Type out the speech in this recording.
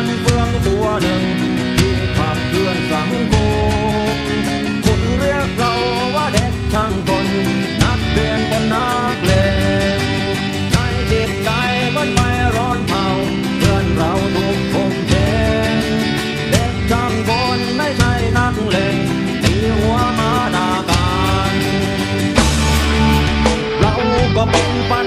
านเฟืองตัวหนึ่งที่ขับเคลื่อนสังคมคุณเรียกเราว่าเด็กช่างคนนักเรียนบนนักเลงในจิตใจมันไม่ร้อนเผาเพื่อนเราทุกคนเด็กเด็กช่างคนไม่ใช่นักเลงตีหัวมาดาการเราก็เป็นไป